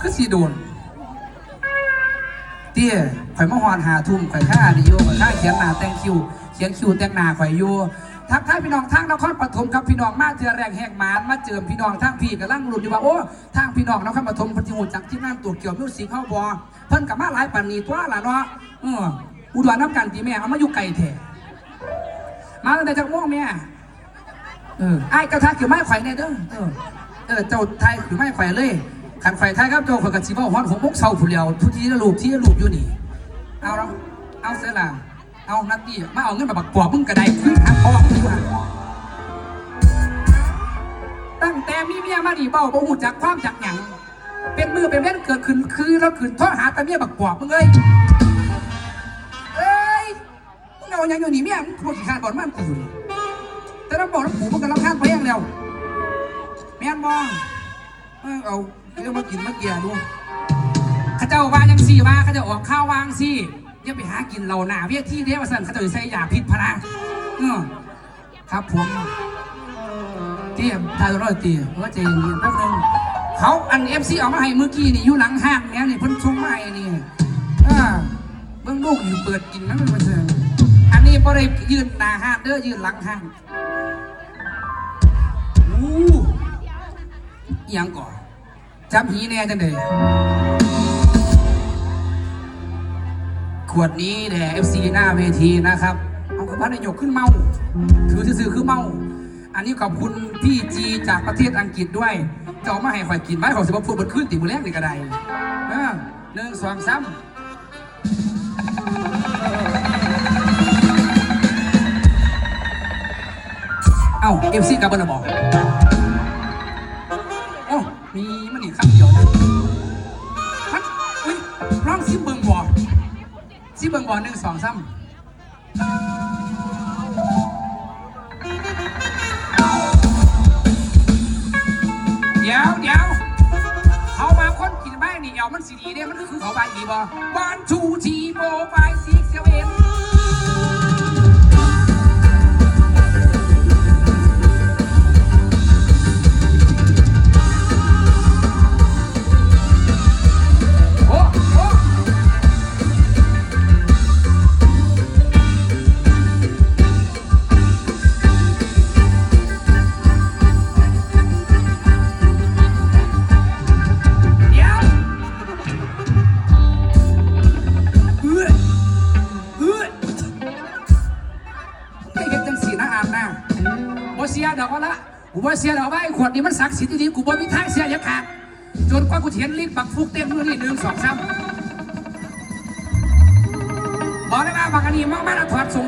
คือสีโดนเตี้ยข่อยมาหอนหาทุ่มข่อยค่าดิโยข่อยค่าเขียนหน้าแต่งคิว เขียนคิวแต่งหน้าข่อยอยู่ทักทายพี่น้องทางนครปฐมครับพี่น้องมาเจอแรงแหกหมานมาเจอพี่น้องทางพี่กับลังหลุดอยู่ว่าโอ้ทางพี่น้องนครปฐมพนจิหูจักที่นั่นตัวเกี่ยวมิวสิกเข้าบอเพิ่นกับมาหลายปันนี้ตัวละเนาะเอออุดรน้ำกันตีแม่เอามาอยู่ไกลแท้มาตั้งแต่จากม่วงแม่เออไอ้กระทะคือไม้ไข่เนี่ยเด้อเออเออเจ้าไทยคือไม้ไข่เลย ขันไข่ไทยครับเจ้าข่อยกับชีบ้าฮอนของมุกเศร้าผู้เดียวทุกทีละลูกที่ลูกอยู่นี่ เอาแล้วเอาเสียละเอานัตตี้มาเอาเงินมาบักปอบมึงกระไดขึ้นหาพ่อมึงดีกว่าตั้งแต่มีเมียมาดีเบ้าบ่หูจักความจักหยังเป็นมือเป็นเว้นเกิดขึ้นคือแล้วขึ้นโทษหาแต่เมียบักปอบมึงเลยเอ้ยมึงเอาหยังอยู่นี่เมียมึงพวกขี้ขานบ่อนมันกูนี่แต่เราบอกแล้วกูมันกำลังข้านเพลงแล้วแม่นบ่เออ เอาเรื่องมากินมาเกียดูข้าเจ้าว่ายังสี่ว่าข้าเจ้าออกข้าววางสี่อย่าไปหากินเหล่าหนาเวียที่เดียวสั่นข้าเจ้าใส่ยาพิษพะนะเออครับผมเตี้ยทายตัวน้อยเตี้ยว่าใจเย็นๆแป๊บนึงเขาอันเอฟซีเอามาให้เมื่อกี้นี่อยู่หลังห้างเนี่ยนี่เพิ่นชงมาให้นี่อ่าเบิ่งลูกอยู่เปิดกินนั่นมันเถออันนี้บ่ได้ยืนหน้าห้างเด้อยืนหลังห้างอู้ยังก่อน จำหีแน่จังเดยขวดนี้แด่เอฟซีหน้าเวทีนะครับ เอาคือพระนายกขึ้นเมา ถือซื่อคือเมา อันนี้ขอบคุณพี่จีจากประเทศอังกฤษด้วยจะเอามาให้ข่อยกินไว้ของสิบพูดบนขึ้นติมือแรกในกระไดเออหนึ่งสองสามเอ้าเอฟซีกับบอลบอก มีมันอีกคำเดียวนะมันอุ้ยร้องซิมเบิงบอกสิเบิงบอหนึ่งสองสามเดี๋ยวเดี๋ยวเขามาคนกินแม่นี่เอวมันสีดีเนี่ยมันก็คือเขาไปดีบอวันทูทีโบไป จังสีนะอามนะบ่เสียดอกว่าละกูบ่เสียดอกว่าไอ้ขวดนี้มันศักดิ์สิทธิ์ดีๆกูบ่มีทางเสียยังขาดจนกว่ากูเห็นลิ้นปักฟุกเต็มมือนี่หนึ่งสองสามบอกได้ว่าบางอันนี้มากๆแล้วถอดส่งเต็มได้ดิเขาเสียร้อง